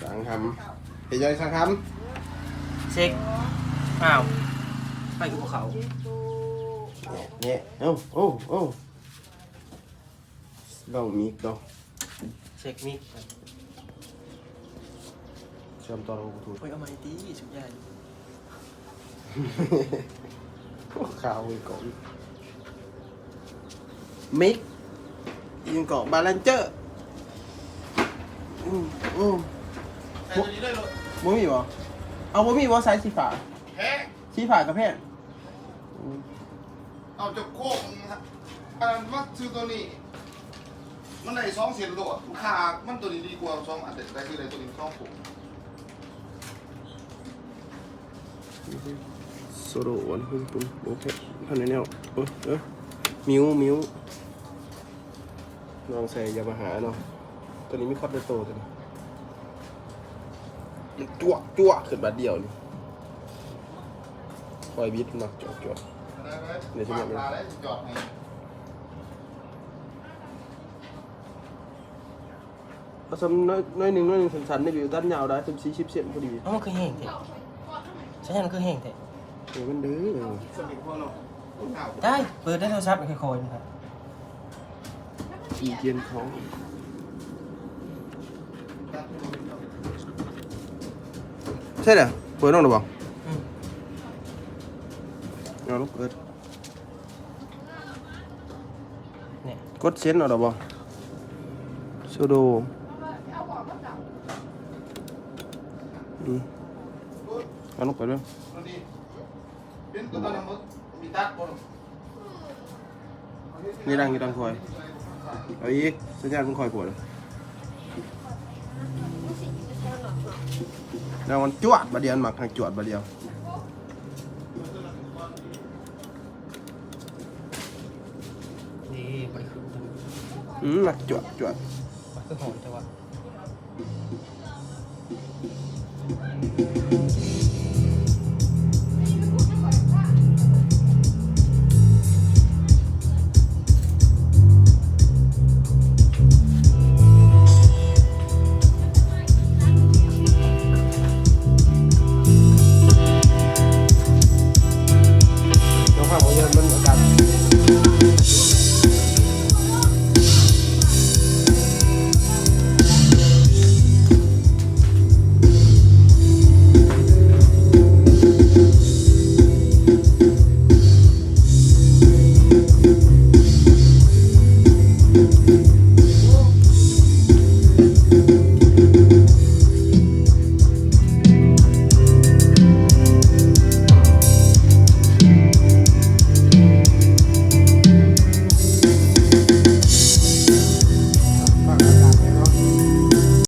สั่งทำเฮ้ยยายสั่งทเช็คอ้าวไปกับภูเขาำเนี่ยเนี่ยเอ้าโอ้โอ้เรามีดอกเช็คมิกเชื่อมต่อเราถูกโอ้ยเอามาดีสุดยอดข่าวอีกก่อนมิกยิงเกาะบาลานเจอร์ อืมอืมใส่ตัวนี้ด้วยลูกบ่มีบ่เอาบ่มีบ่ไซส์สีฟ้าแพงสีฟ้ากับแพงเอาจะโค้งครับอันนั้นมาซื้อตัวนี้ มันได้สองเสียนตัวราคามันตัวนี้ดีกว่าสองอันเด็ดได้คือได้ตัวนี้สองผมโซโลวันคุณคุณโอเคท่านนี้เนี่ยเออเออมิวมิวลองใส่ยามาหาเนาะ ตัวนี้มีคอดได้โตตัวนี้มันจั่วจั่วขึ้นมาเดียวนี่ปล่อยบิดเนาะจั่วจั่วเดี๋ยวจะมาเรียกปลาได้จอดให้ผสมน้อยน้อยหนึ่งน้อยหนึ่งสันๆในบิวด้านยาวได้จนสี่สิบเซนพอดีเอ้ามันคือแห้งแท้ใช่มันคือแห้งแท้เออมันเด้อสมิงพวกเราเอาได้เปิดได้โทรศัพท์มันค่อยๆนะครับอีเกียนของ ใช่เหรอเปิดน้องหรือเปล่าอืมเอาลูก เปิดเนี่ยกดเซนเอาหรือเปล่าโซโดอืมเอาลูกเปิดด้วยตัวนี้เป็นตัวนั้นมันมีตัดบนนี่ดังนี่ดังคอยเอาอีกสัญญาณมันคอยปวดแล้วมันจวดบาเดียวมันหมักทางจวดบาเดียวนี่ไปคืออืมหมักจวดจวดมันคือหอนแต่ว่า